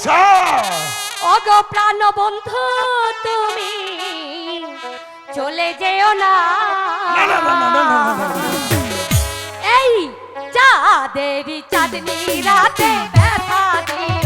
আচ্ছা। অগো প্রাণ বন্ধু তুমি চলে যেও না। এই চাঁদেরি চাঁদনি রাতে ব্যথা দিয়ে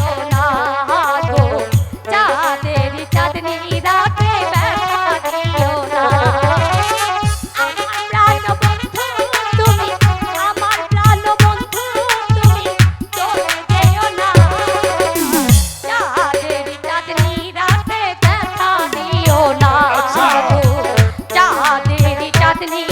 Anthony.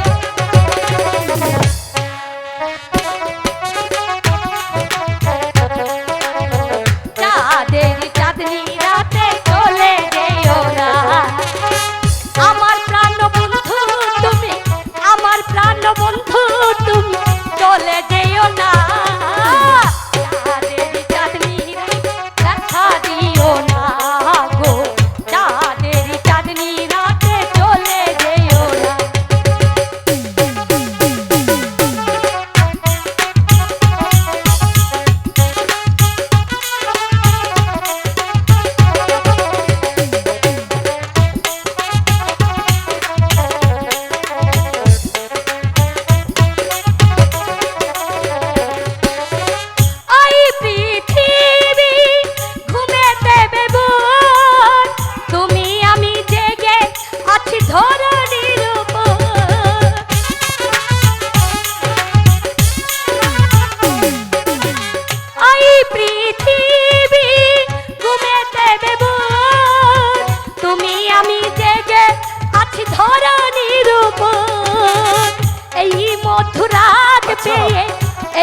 মথুরাত আচ্ছা। পেয়ে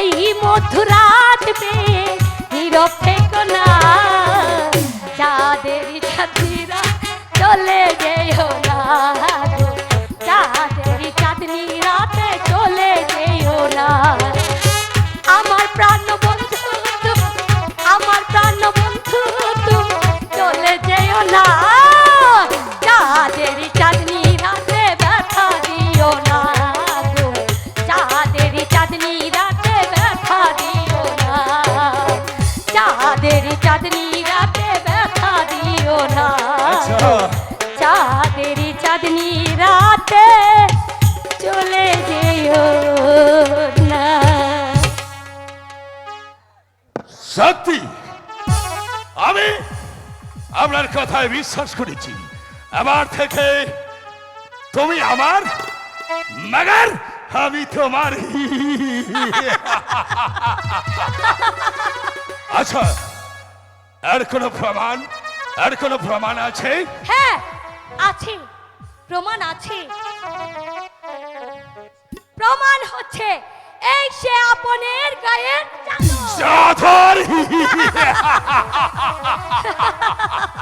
এই মথুরাত পেয়ে নীরব থেকো না। যাদের ছাত্রীরা চলে যেও চাঁদনি রাতে ব্যথা দিও না। আচ্ছা। চাঁদেরই চাঁদনি রাতে চলে যেও না। সত্যি আমি আপনার কথায় বিশ্বাস করেছি। এবার থেকে তুমি আমার মগর আমি তোমার আচ্ছা। আর কোন প্রমাণ? আর কোন প্রমাণ আছে? হ্যাঁ আছে। প্রমাণ আছে। প্রমাণ হচ্ছে এই সে আপনের গায়ের চাদর।